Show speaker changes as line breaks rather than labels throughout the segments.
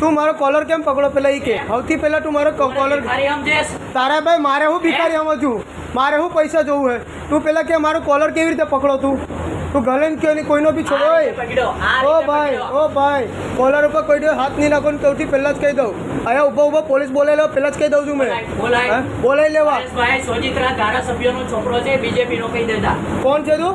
તું મારો કોલર કેમ પકડો પેલા એ કે? સૌથી પહેલા તું મારો કોલર તારા ભાઈ મારે હું ભિખારી આમાં છું. મારે હું પૈસા જોવું હે? તું પેલા કે મારો કોલર કેવી રીતે પકડો તું? તું ગલે ને કે કોઈનો બી
આ
છોડો હોય ઓ ભાઈ ઓ ભાઈ કોલર ઉપર કોઈ દિવસ હાથ નહીં નાખો ને સૌથી પહેલાં જ કહી દઉં. અહીંયા ઊભો ઊભો પોલીસ બોલાવી લેવા પહેલાં જ કહી દઉં છું મેં. બોલાવી લેવા.
સોજિત્રા ધારાસભ્યનો છોકરો છે બીજેપીનો કહી દેતા.
કોણ છે તું?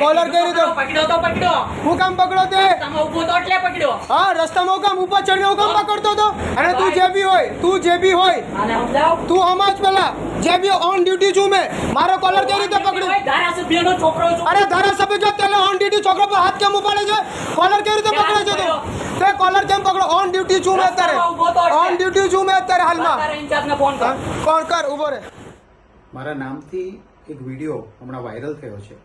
કોલર કેવી રીતે
પકડો તો પકડો.
હું કામ પકડો તે?
તમે ઊભો તો એટલે પકડ્યો.
હા રસ્તામાં કામ ઉપર ચડ્યો હું કામ પકડતો તો. અને તું જે બી હોય તું જે બી હોય તું હમણાં જ પેલા જે બી ઓન ડ્યુટી છું મેં મારો કોલર કેવી રીતે પકડ્યો?
ધારાસભ્યનો છોકરો છું.
અરે ધારાસભ્ય જો તેલે ઓન ડ્યુટી છોકરો પર હાથ કેમ ઉપાડે છે? કોલર કેવી રીતે પકડે છે તું? તે કોલર કેમ પકડો? ઓન ડ્યુટી છું મેં અત્યારે. ઓન ડ્યુટી છું મેં અત્યારે હાલમાં.
ફોન કર.
કોણ કર? ઊભો રે
મારા નામથી એક વીડિયો હમણાં વાયરલ થયો છે.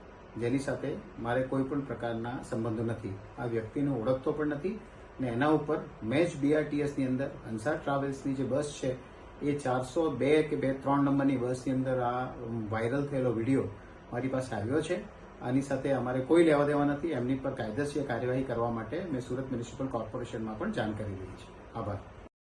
જેની સાથે મારે કોઈ પણ પ્રકારના સંબંધો નથી. આ વ્યક્તિને ઓળખતો પણ નથી ને એના ઉપર મેચ બીઆરટીએસની અંદર, અંસાર ટ્રાવેલ્સની જે બસ છે, એ ચારસો બે કે બે ત્રણ નંબરની બસની અંદર આ વાયરલ થયેલો વીડિયો મારી પાસે આવ્યો છે. આની સાથે અમારે કોઈ લેવા દેવા નથી. એમની પર કાયદેસર કાર્યવાહી કરવા માટે મેં સુરત મ્યુનિસિપલ કોર્પોરેશનમાં પણ જાણ કરી દીધી છે. આભાર.